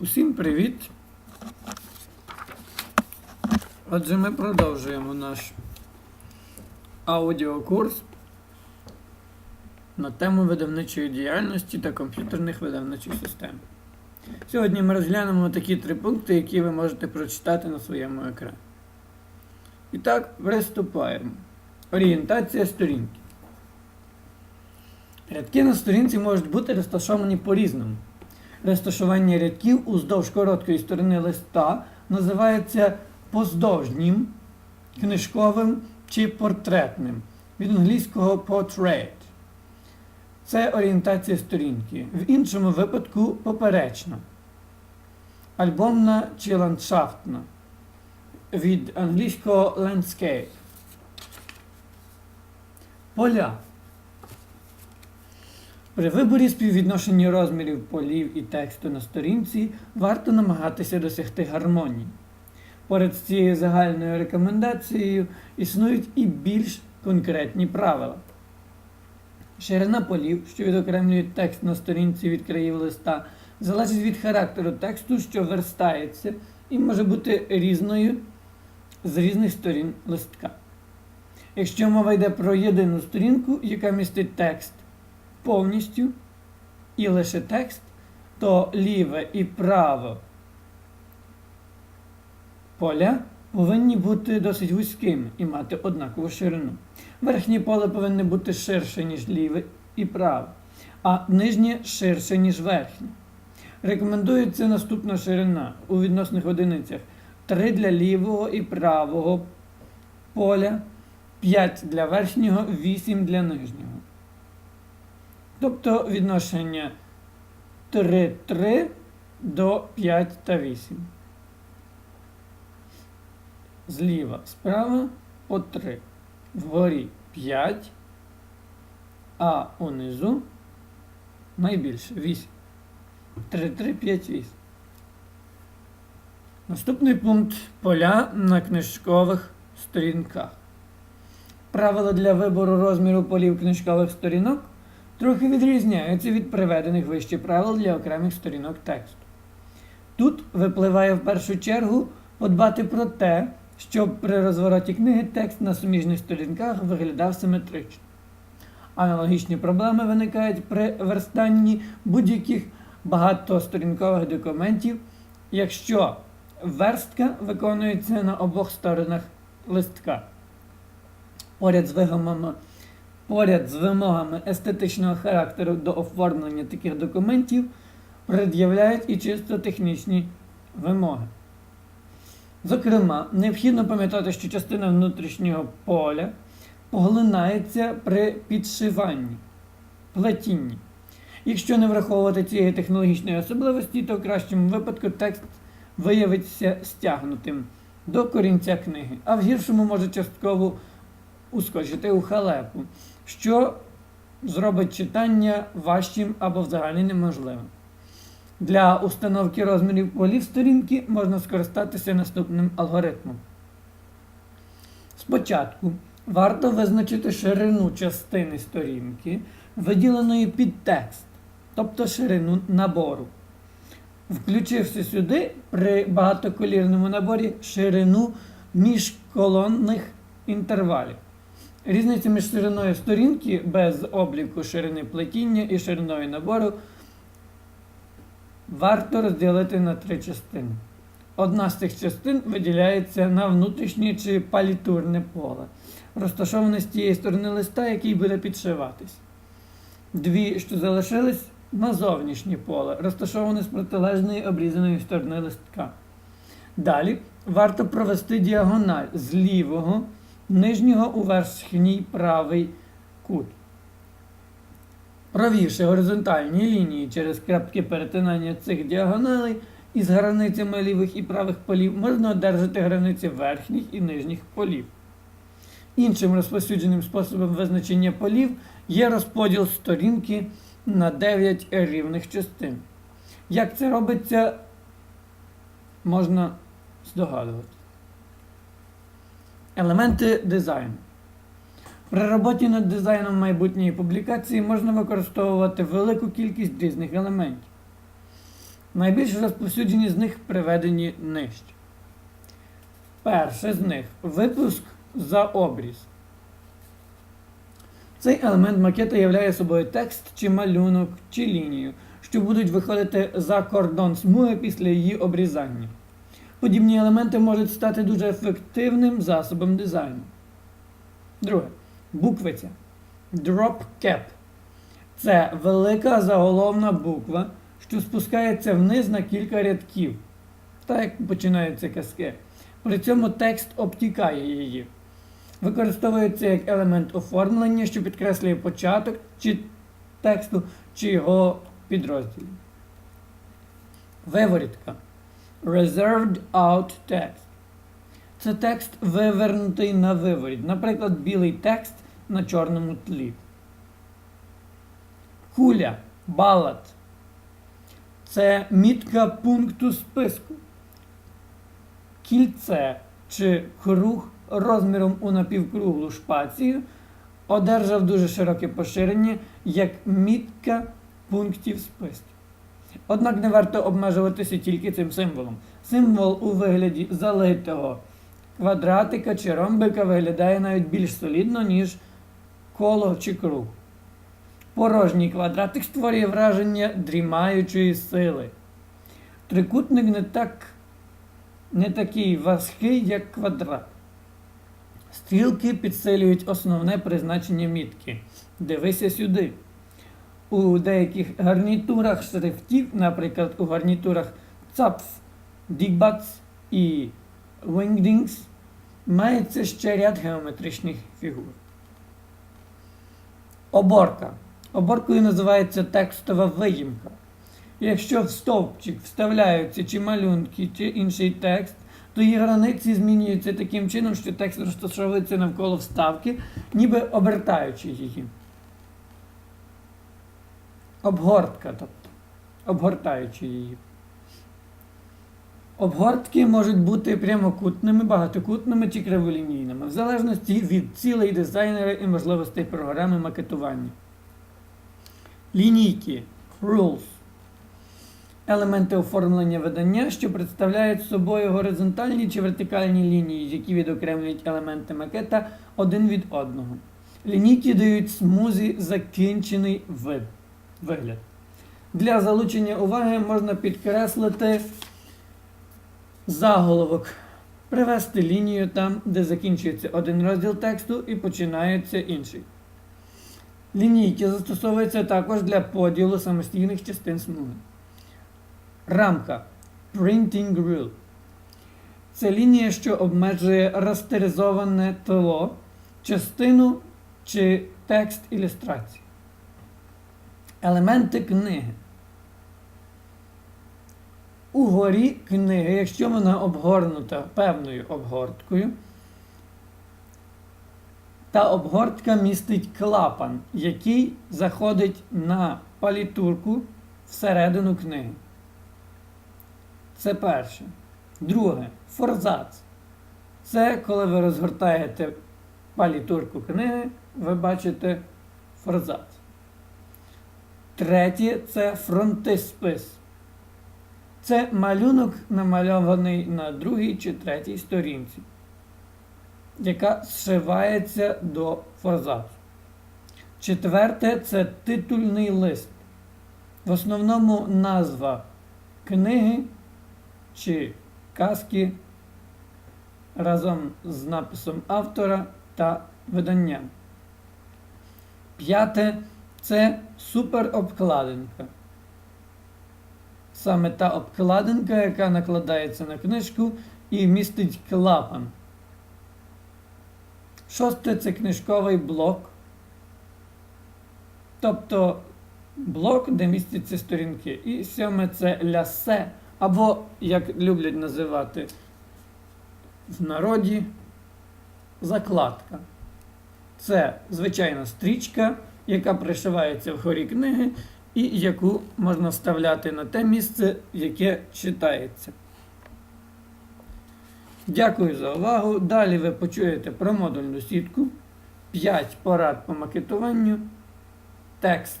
Усім привіт! Отже, ми продовжуємо наш аудіокурс на тему видавничої діяльності та комп'ютерних видавничих систем. Сьогодні ми розглянемо такі три пункти, які ви можете прочитати на своєму екрані. І так, приступаємо. Орієнтація сторінки. Рядки на сторінці можуть бути розташовані по-різному. Розташування рядків уздовж короткої сторони листа називається поздовжнім, книжковим чи портретним. Від англійського portrait. Це орієнтація сторінки. В іншому випадку поперечна. Альбомна чи ландшафтна. Від англійського landscape. Поля. При виборі співвідношення розмірів полів і тексту на сторінці варто намагатися досягти гармонії. Поряд з цією загальною рекомендацією існують і більш конкретні правила. Ширина полів, що відокремлюють текст на сторінці від країв листа, залежить від характеру тексту, що верстається, і може бути різною з різних сторін листка. Якщо мова йде про єдину сторінку, яка містить текст повністю і лише текст, то ліве і право поля повинні бути досить вузькими і мати однакову ширину. Верхнє поле повинне бути ширше, ніж ліве і праве, а нижнє ширше, ніж верхнє. Рекомендується наступна ширина у відносних одиницях 3 для лівого і правого поля, 5 для верхнього, 8 для нижнього. Тобто відношення 3, 3 до 5 та 8. Зліва справа по 3. Вгорі 5, а унизу найбільше 8. 3, 3, 5, 8. Наступний пункт поля на книжкових сторінках. Правила для вибору розміру полів книжкових сторінок трохи відрізняються від приведених вище правил для окремих сторінок тексту. Тут випливає в першу чергу подбати про те, щоб при розвороті книги текст на суміжних сторінках виглядав симетрично. Аналогічні проблеми виникають при верстанні будь-яких багатосторінкових документів, якщо верстка виконується на обох сторонах листка. Поряд з вигомами Поряд з вимогами естетичного характеру до оформлення таких документів пред'являють і чисто технічні вимоги. Зокрема, необхідно пам'ятати, що частина внутрішнього поля поглинається при підшиванні, плетінні. Якщо не враховувати цієї технологічної особливості, то в кращому випадку текст виявиться стягнутим до корінця книги, а в гіршому може частково ускочити у халепу, що зробить читання важчим або взагалі неможливим. Для установки розмірів полів сторінки можна скористатися наступним алгоритмом. Спочатку варто визначити ширину частини сторінки, виділеної під текст, тобто ширину набору. Включивши сюди при багатоколірному наборі ширину міжколонних інтервалів. Різниця між шириною сторінки без обліку ширини плетіння і шириною набору варто розділити на три частини. Одна з цих частин виділяється на внутрішнє чи палітурне поле, розташоване з тієї сторони листа, який буде підшиватись. Дві, що залишились, на зовнішнє поле, розташоване з протилежної обрізаної сторони листка. Далі варто провести діагональ з лівого нижнього у верхній правий кут. Провівши горизонтальні лінії через крапки перетинання цих діагоналей із границями лівих і правих полів можна одержати границі верхніх і нижніх полів. Іншим розповсюдженим способом визначення полів є розподіл сторінки на 9 рівних частин. Як це робиться, можна здогадувати. Елементи дизайну. При роботі над дизайном майбутньої публікації можна використовувати велику кількість різних елементів. Найбільш розповсюджені з них приведені нижче. Перше з них випуск за обріз. Цей елемент макета являє собою текст чи малюнок чи лінію, що будуть виходити за кордон смуги після її обрізання. Подібні елементи можуть стати дуже ефективним засобом дизайну. Друге. Буквиця. Drop cap. Це велика заголовна буква, що спускається вниз на кілька рядків. Так як починаються казки. При цьому текст обтікає її. Використовується як елемент оформлення, що підкреслює початок чи тексту, чи його підрозділів. Виворітка. Reserved out text. Це текст вивернутий на виворіт. Наприклад, білий текст на чорному тлі. Куля. Балат. Це мітка пункту списку. Кільце чи круг розміром у напівкруглу шпацію одержав дуже широке поширення як мітка пунктів списку. Однак не варто обмежуватися тільки цим символом. Символ у вигляді залитого квадратика чи ромбика виглядає навіть більш солідно, ніж коло чи круг. Порожній квадратик створює враження дрімаючої сили. Трикутник не так не такий важкий, як квадрат. Стрілки підсилюють основне призначення мітки. Дивися сюди. У деяких гарнітурах шрифтів, наприклад, у гарнітурах Zapf, Digbats і Wingdings, мається ще ряд геометричних фігур. Оборка. Оборкою називається текстова виїмка. Якщо в стовпчик вставляються чи малюнки, чи інший текст, то її границі змінюються таким чином, що текст розташовується навколо вставки, ніби обертаючи її. Обгортка, тобто, обгортаючи її. Обгортки можуть бути прямокутними, багатокутними чи криволінійними, в залежності від цілей дизайнера і можливостей програми макетування. Лінійки rules. Елементи оформлення видання, що представляють собою горизонтальні чи вертикальні лінії, які відокремлюють елементи макета один від одного. Лінійки дають смузі закінчений вид, вигляд. Для залучення уваги можна підкреслити заголовок, привести лінію там, де закінчується один розділ тексту і починається інший. Лінійки застосовуються також для поділу самостійних частин смуги. Рамка Printing Rule. Це лінія, що обмежує растеризоване тло, частину чи текст ілюстрації. Елементи книги. Угорі книги, якщо вона обгорнута певною обгорткою, та обгортка містить клапан, який заходить на палітурку всередину книги. Це перше. Друге форзац. Це коли ви розгортаєте палітурку книги, ви бачите форзац. Третє це фронтиспис. Це малюнок, намальований на другій чи третій сторінці, яка зшивається до форзацу. Четверте це титульний лист. В основному назва книги чи казки разом з написом автора та виданням. П'яте це суперобкладинка. Саме та обкладинка, яка накладається на книжку і містить клапан. Шосте це книжковий блок. Тобто блок, де містяться сторінки. І сьоме це лясе, або, як люблять називати в народі, закладка. Це звичайна стрічка, яка пришивається в хорі книги і яку можна вставляти на те місце, яке читається. Дякую за увагу. Далі ви почуєте про модульну сітку, 5 порад по макетуванню, текст